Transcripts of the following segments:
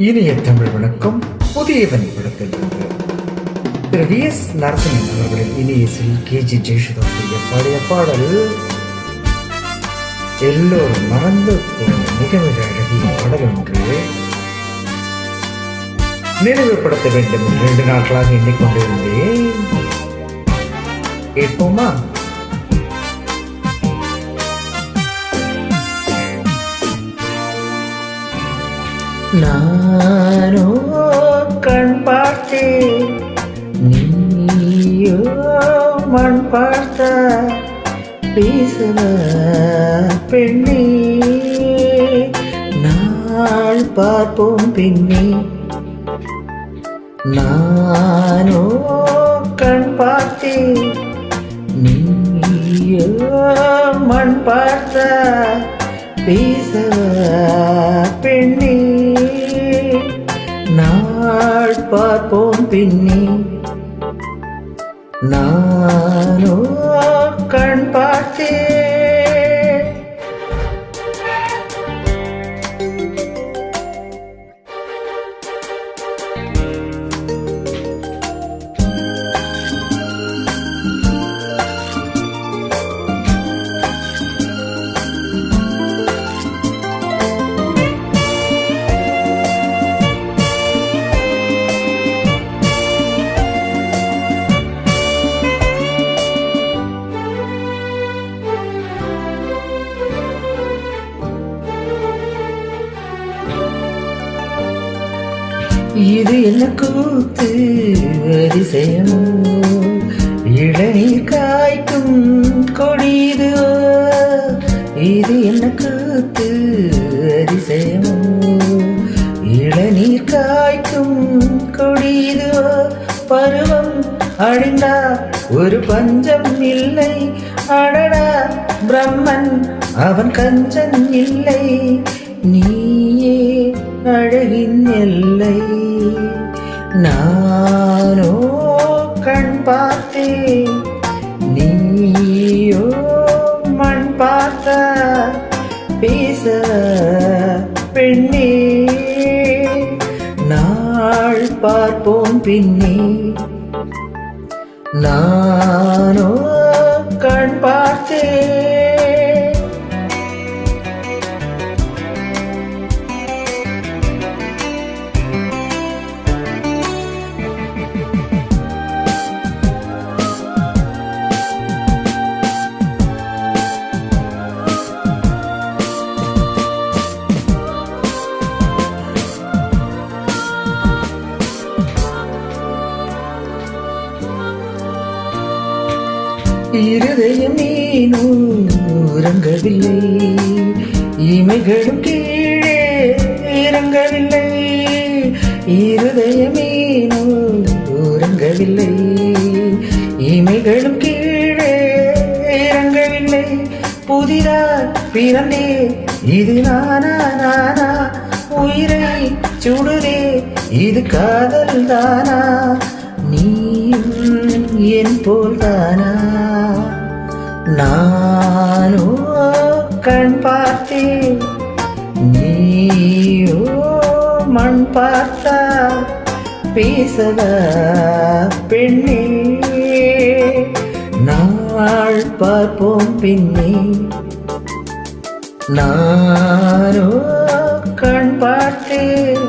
இனிய தமிழ் வணக்கம். புதியவன் விடத்திலிருந்து திரு வி எஸ். நரசிம்மன் அவர்களின் இனிய இசையில் கே. ஜி. ஜெயசுதாசுடைய பாடிய பாடல் எல்லோரும் மறந்து போன மிக மிக அழகிய பாடல் ஒன்று. நினைவுபடுத்த வேண்டும் இரண்டு நாட்களாக எண்ணிக்கொண்டிருந்தேன். கேட்போமா? நானோ கண் பார்த்தேன் நீயோ மண் பார்த்த பேசுவ பெண்ணே. நாள் பார்ப்போம் பெண்ணே. நானோ கண் பார்த்தேன் நீயோ மண் பார்த்த பேசவ பின்னி. நானோ கண் பார்த்தேன். இது என்ன கூத்து? அதிசயமோ இளநீர் காய்க்கும் கொடியதோ? இது என்ன கூத்து? அதிசயமோ இளநீர் காய்க்கும் கொடியதோ? பருவம் அழிந்தா ஒரு பஞ்சம் இல்லை. அடடா பிரம்மன் அவன் கஞ்சன் இல்லை. நீயே அழகின் எல்லை நானோ கண் பார்த்தேன். நீயோ மண் பார்த்த பேச பெண்ணே. நாள் பார்ப்போம் பின்னே. நானோ கண் பார்த்தேன். இருதயம் உறங்கவில்லை? இமைகளும் கீழே இறங்கவில்லை. இருதயம் உறங்கவில்லை? இமைகளும் கீழே இறங்கவில்லை. புதிதாய் பிறந்தே இது நானா நானா? உயிரை சுடுதே இது காதல் தானா? நீயும் என் போல் தானா? நானோ கண் பார்த்தேன் நீயோ மண் பார்த்தா பேசவ பெண்ணே. நாள் பார்ப்போம் பின்னே. நானோ கண் பார்த்தேன்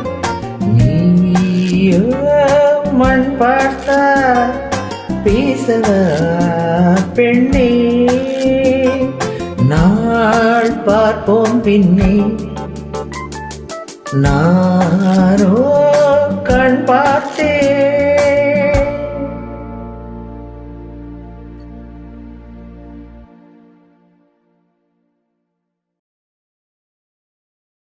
நீயோ மண் பார்த்தா பேசவ பெண்ணே நாள் பார்ப்போம் பின்னே. நாரோ கண் பார்த்தே